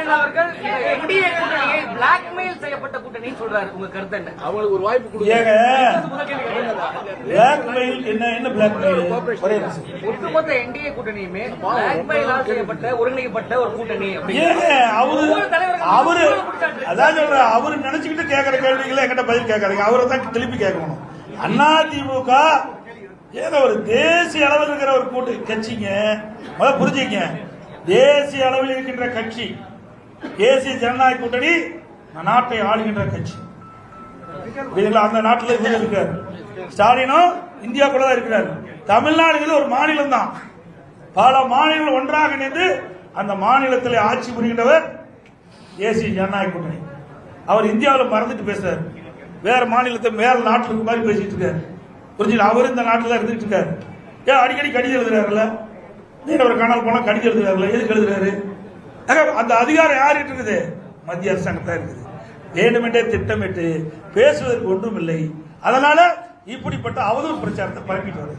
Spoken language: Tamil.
ஸ்டாலின் அவர்கள் என்டிஏ கூட்டணியை பிளாக்மெயில் செய்யப்பட்ட கூட்டணி சொல்றாரு. உங்க கருத்து என்ன? அவங்களுக்கு ஒரு வாய்ப்பு கொடுங்க. என்ன என்ன பிளாக்மெயில். ஒட்டுமொத்த என்டிஏ கூட்டணியுமே பிளாக்மெயிலால் செய்யப்பட்ட ஒருங்கிணைக்கப்பட்ட ஒரு கூட்டணி அவரு அவரு ஒவ்வொரு குற்றச்சாட்டு. அதான் சொல்ற அவரு நினைச்சுக்கிட்டு கேட்கிற கேள்விகளை என்கிட்ட பதில் கேட்காதீங்க. அவரை தான் திருப்பி கேட்கணும். அண்ணா திமுக ஏங்க ஒரு தேசிய அளவில் இருக்கிற ஒரு கூட்டு கட்சிங்க. முதல்ல புரிஞ்சுங்க தேசிய அளவில் இருக்கின்ற கட்சி. தேசிய ஜனநாயக கூட்டணி நாட்டை ஆளுகின்ற கட்சி. புரியுதுங்களா? அந்த நாட்டில் இவர் இருக்காரு ஸ்டாலினும் கூட தான் இருக்கிறார். தமிழ்நாடுங்கிறது ஒரு மாநிலம் தான். பல மாநிலங்கள் ஒன்றாக இணைந்து அந்த மாநிலத்தில் ஆட்சி புரிகின்றவர் தேசிய ஜனநாயக கூட்டணி. அவர் இந்தியாவில் மறந்துட்டு பேசுறாரு. வேற மாநிலத்தை மேல நாட்டில் மாதிரி பேசிட்டு இருக்காரு. புரிஞ்சு அவர் இந்த நாட்டில் தான் இருந்துட்டு இருக்காரு. ஏன் அடிக்கடி கடிதம் எழுதுறாருல்ல? ஒரு காணால் போனால் கடிதம் எழுதுறாருல எதுக்கு எழுதுறாரு? அந்த அதிகாரம் யார்கிட்ட இருக்குது? மத்திய அரசாங்கத்தான் இருக்குது. வேண்டுமென்றே திட்டமிட்டு பேசுவதற்கு ஒன்றும் இல்லை அதனால இப்படிப்பட்ட அவதூறு பிரச்சாரத்தை பரப்பிட்டு வருது.